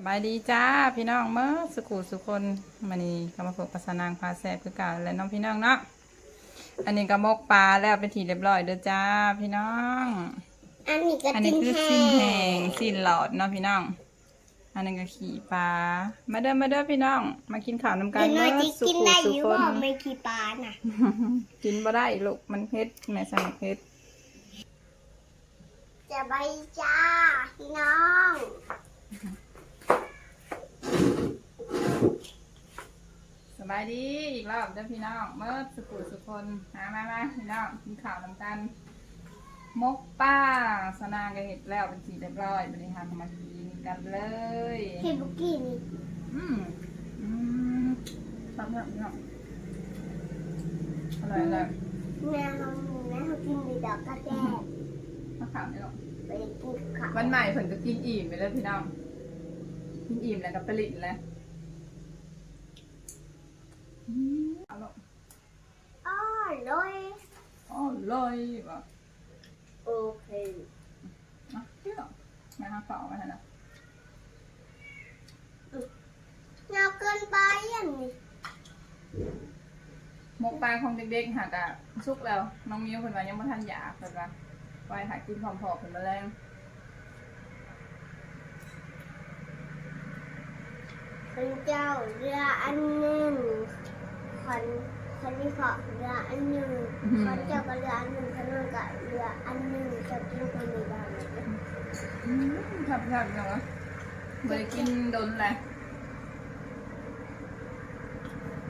สบายดีจ้าพี่น้องเมื่อสุขุสุคนมานี่ก็มาฝึกภาษานางพาแซ่บคือเกันและน้องพี่น้องเนาะอันนี้ก็มกปลาแล้วเป็นทีเรียบร้อยเด้อจ้าพี่น้อง อันนี้ก็อันจิ้นี้นคือแห้สิ้นแหงงสิ้นหลอดเนาะพี่น้อง อันนี้ก็ขี่ปลามาเด้อมาเด้อพี่น้อง มากินข้าวน้ำกันเห็นเมื่ว่าอจะสุกินขุได้อสุยู่คบ่นไม่ขี้ปลาน่ะกินบ่ได้ลูกมันเผ็ดแม่สั่งเผ็ดจะไปจ้าพี่น้อง สบายดีอีกรอบเด้อพี่น้องเมื่อสุขุสุคนมามามาพี่น้องกินข้าวน้ำกันมกป้าสนางก็เห็ดแล้วเป็นสีเรียบร้อยบริหารมากินกันเลยเห็นบุกี้นี่อืมอืมชอบมากพี่น้องอร่อยอร่อยแม่เราแม่เรากินมีดอกกระแดกมะขามนี่หรอกไปกินข้าววันใหม่ผลก็กินอิ่มไปเลยพี่น้องกินอิ่มแล้วก็ผลิตแล้ว อืมอร่อยอ้อร่อยอร่อยว่ะโอเคอะเที่ยวมาหาเปล่ามาให้นะเงาเกินไปอันนี้หมกปลาของเด็กๆหากะสุกแล้ว น้องมิ้วเพิ่นว่ายังบ่ทันอยากเพิ่นว่าไปหากินพร้อมๆเพิ่นมาแรงคนเจ้าเรืออัน คนที่ขอเรืออันหนึ่งคนเจ้าก็เรืออันหนึ่งคนนู้นก็เรืออันหนึ่งจะกินคนนี้ได้ไหมอืมครับครับจังวะบ่ได้กินโดนแหละ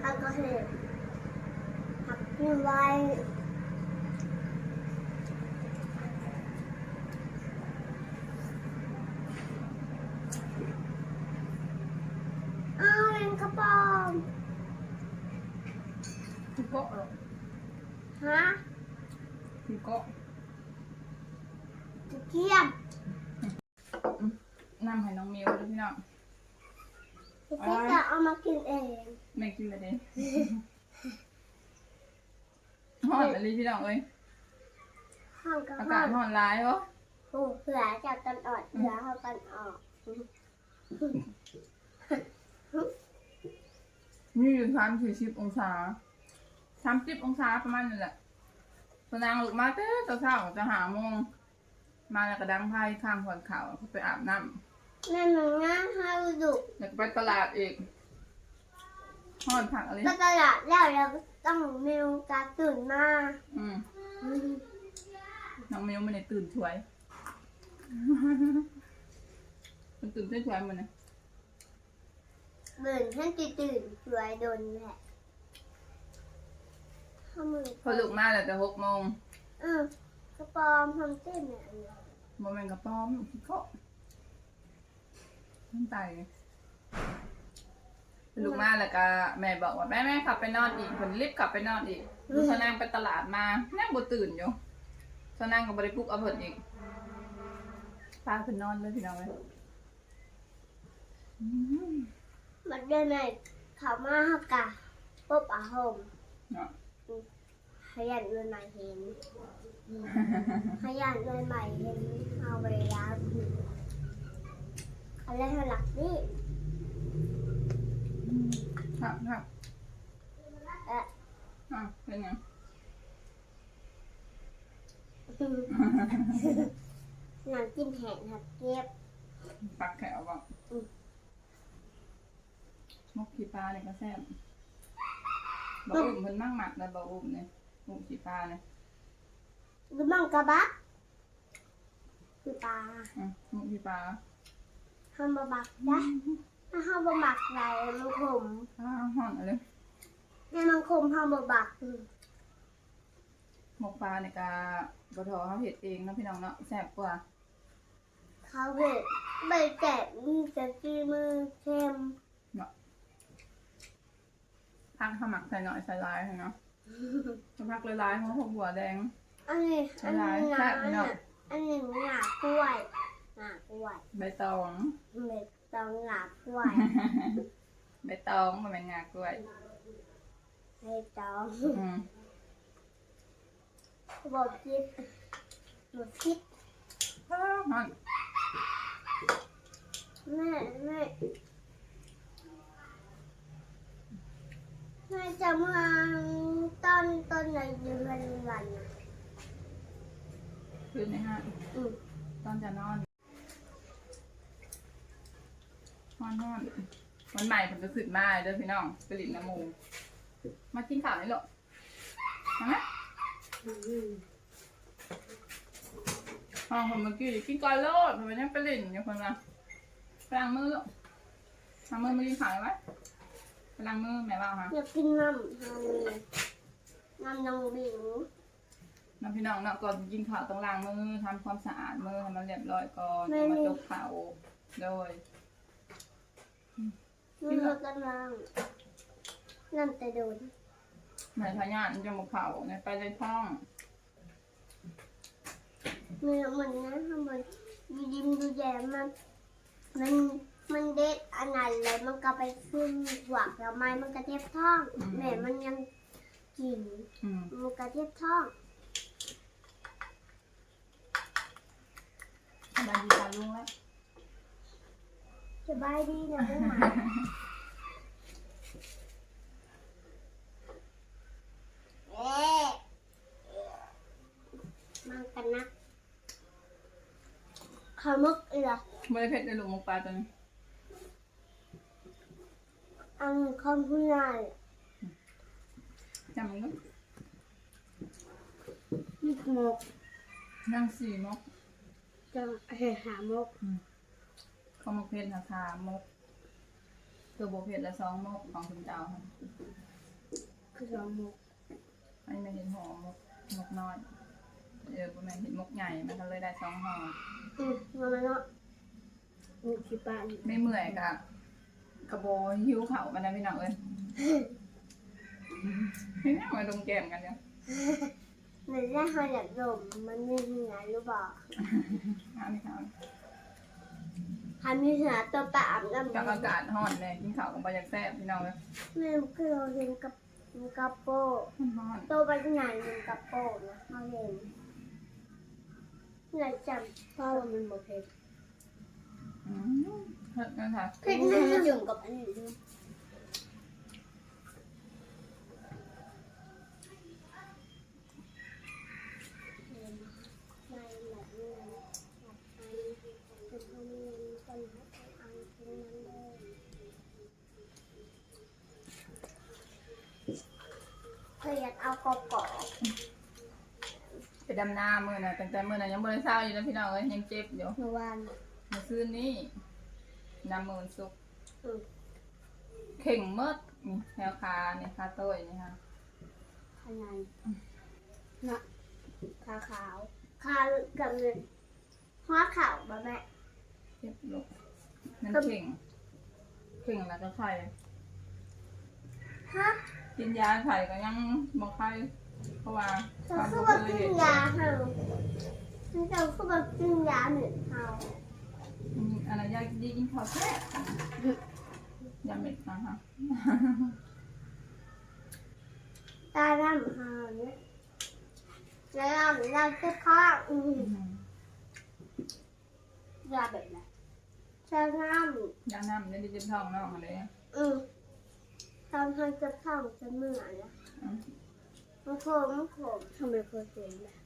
ถ้าก็เห็นหักกินไว้อ้าวเป็นกระป๋อง คือ เกาะหรอกฮะคือเกาะตะเกียบนำให้น้องมิวเด้อพี่น้องพี่จะเอามากินเองแม่กินเลยเด้ฮ้อนอะไรพี่น้องเอ้ยห้องก็อาห้กาอศงฮ้อนหลายเหรอโอ้เผื่อจะกันออดเผื่อเขากันออกมีอยู่สามสี่สิบองศาสามสิบองศาประมาณนี้แหละพนางลุกมาเต้ตอนเช้าจะหาโมง มาแล้วก็ดังไพ่ข้างขอนเขาเขาไปอาบน้ำแม่หนูง่ายให้ดุแล้วก็ไปตลาดอีกฮอดผักอะไรก็ตลาดแล้วเราต้องมีโอกาสตื่นมาอืมน้องเมลมันเนี่ยตื่นช่วย มันตื่นช่วยๆมันเนี่ยเบื่อฉันจะตื่นสวยโดนแหละข้ามื อพอลุกมาแล้วแต่หกโมงเออกระปอมทำเต้นเนี่ยอันนี้โมเมนกระป้อมก็น้ำตายลุกมาแล้วก็แม่บอกว่าแม่แม่ขับไปนอนอีกคนรีบขับไปนอนอีกดูสนางไปตลาดมานั่งบตื่นอยู่สนางกับบริปุกเอาเพิ่นอีกพาเพิ่นนอนเลยพี่น้องเลยอืม มันเดินในเขามาหักกะปุ๊บอาหมเนาะข ยันเดินใหม่เห็น ขยันเดินใหม่เห็นเอาเวลาผิดอะไรเท่าหลักนี่ครับครับเอ๊ะอะเป็นไงหนังกินแห้งครับเก็บปักแขวบอกอืมมกขี้ปลาเนี่ยก็แซ่บบอกอุ่มเพิ่นมากหมักเลยบอกอุ่มเนี่ย อุ่มขี้ปลาเนี่ยหรือมังกระบะคือปลาอืมมกขี้ปลาห้ามบะบักนะถ้าห้ามบะบักไรมันขมปลาห่อนอะไรในมันขมห้ามบะบักอืมมกปลาเนี่ยก็บทอเขาเห็ดเองเนาะพี่น้องเนาะแซ่บกว่าเขาเห็ดใบแกะมีจะจีมือเข้มพักข้าวหมักใส่หน่อยใส่ลายเนาะ จะพักลายๆของหัวบัวแดง อันนี้อันนี้หแซ่นาบไหมเนาะอันนี้หนากล้วยหนากล้วยใบตองเม็ดตองหนากล้วยใบตองมันเป็นงากล้วยใบตองอืมบอกคิดหนูคิดอ้าวห่อนแม่แม่แม่จะมาตอ นตอนไหนอยู่วันวันอะคืนในห้างอืมตอนจะนอนนอนนอนวันใหม่ผมจะขึ้นมาเด้อพี่น้องไปหลินน้ำมูมากินข้าวนี่หรอมาไหมอืมอ๋อผมเมื่อกี้กินก่อนโลดผมยังไปหลินอยู่คนละไปล้างมือลูกล้างมือมากินข้าวไหมไปล้างมือแม่บ้างฮะอยากกินน้ำทางนี้ น้ำนองบิวน้องพี่น้องเนาะก่อนกินข้าวต้องล้างมือทำความสะอาดมือให้มันเรียบร้อยก่อนจะมาจกข้าวโดยนี่เรากำลังนั่นแต่โดนไหนพญานจะมาเผาในไปเลยท้องเมื่อมันนั้นทำไมดูยิ้มดูแย้มมันมันมันเด็ดอันนั้นเลยมันก็ไปขึ้นหวักแล้วไม้มันกระเทียบท้องแม่มันยัง กินอืมมันกระเทียบท้องบายดีตาลุงแล้วสบายดีนะลูกหมาเอ๊ะมันกันนะขามึกเอือไม่ได้เผ็ดเลยลูกหมกปลาตัวนี้ อันคอมพูนาย จำมันก็มิกมกนั่งสี่มกจะเหหามกข้าวหมกเผ็ดราคามกตัวโบเผ็ดละสองมกของคุณเจ้าค่ะคือสองมกอันนี้ไม่เห็นห่อมกมกน้อยเออประมาณเห็นมกใหญ่มันก็เลยได้สองห่ออืมมาเนาะมีสิบาทไม่เมื่อยกะกระโบหิวเข่ากันนะพี่น้องเอ้ย นี่นั่งมาดมแก้มกันเนี่ยเหมือนได้เขาอยากดมมันไม่เหนือหรือเปล่าอ้าวนี่ค่ะทำมีเหนือตัวปลาอาบน้ำกับอากาศร้อนเลยกินข้าวกับปลาอยากแซ่บพี่น้องเลยแม่ก็เราเห็นกับกับโป้มันร้อนตัวไปไหนเห็นกับโป้นะเขาเห็นไหนจำเพราะว่ามันบ่เผ็ดอืมเผ็ดนะคะเผ็ดน่าจะจุ่มกับอันนี้ด้วยไม่แบบนี้นะเป็นคนเรียนคนให้เอาทิ้งนั้นเลยเคยอยากเอากรอบกรอบ ไป ดำหน้ามือน่ะตั้งแต่มือน่ะยังบริเศร้าอยู่นะพี่น้องเอ้ยยังเจ็บอยู่เมื่อวานเมื่อคืนนี้น้ำมือสุกอืมเข่งเมิดนี่แถวขาเนี่ยขาโต้ยนี่ค่ะข้างในนะขาขาวขากับเงินหัวขาวบะแม่เจ็บลูกนั่นเข่งเข่งแล้วก็ไข่ฮะกินยาไข่ก็ยังบอกไข่ เพราะว่าเธอควาคือบ่ว่าเคกิเห็นยาเหรอเธอคือว่ากินยาเหมือนเขาอืมอันนั้นยาดีกินข้าวแซ่บยาเม็ดนะคะตาดำหาเนี่ยแล้วเราเราจะข้ออืมอืมยาแบบไหนตาดยาน้ำได้ดีเจ็บท้องน้องอะไรอืมตอนทำจะเข้าจะเหมือนนะอืม มันโคมมันโคมทำไมเคยเห็นล่ะ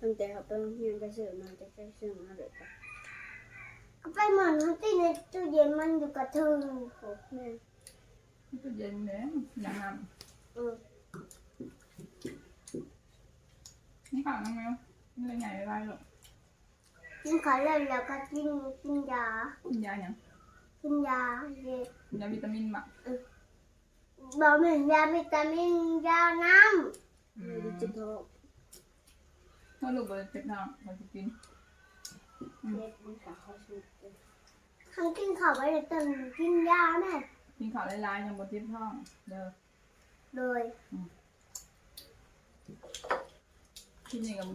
ตั้งแต่เขาไปโรงเรียนจะซื้อมาจะไปซื้อมาเลยปะก็ไปเหมือนที่ในตู้เย็นมันอยู่กับเธอโอ้แม่มันก็เย็นเลยยาน้อืมำนี่ข้าวน้องแมวนี่เลยใหญ่ไปไรหรอกกินขอเล่นแล้วก็กินกินยากินยาอย่างกินยาเด็กยาวิตามินหมักบอก เหมือนยาวิตามินยาน้อืไม่ได้มจิตโตถ้าลูกบริเจ็บท้องเราจะกินเล็กมันขาเขาสุดเลยำทั้งกินข้าวไปเลยตึงกินยาแม่กินข้าวหลายๆยังบนเจ็บท้องเด้อเลยคลิปนี้กับ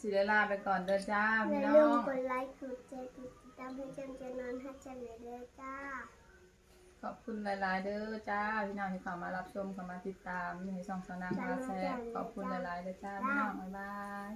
สิได้ลาไปก่อนเด้อจ้าอพี่ย่าน้ลือมง กดไลค์กดแชร์กดติดตามให้จันจะนอนให้จันเลยเด้อจ้าข อบคุณหลาย ๆ เด้อจ้าพี่น้องที่เข้ามารับชมเข้ามาติดตามในช่องสนางพาแซ่บขอบคุณหลาย ๆ เด้อจ้าพี่น้องบ๊ายบาย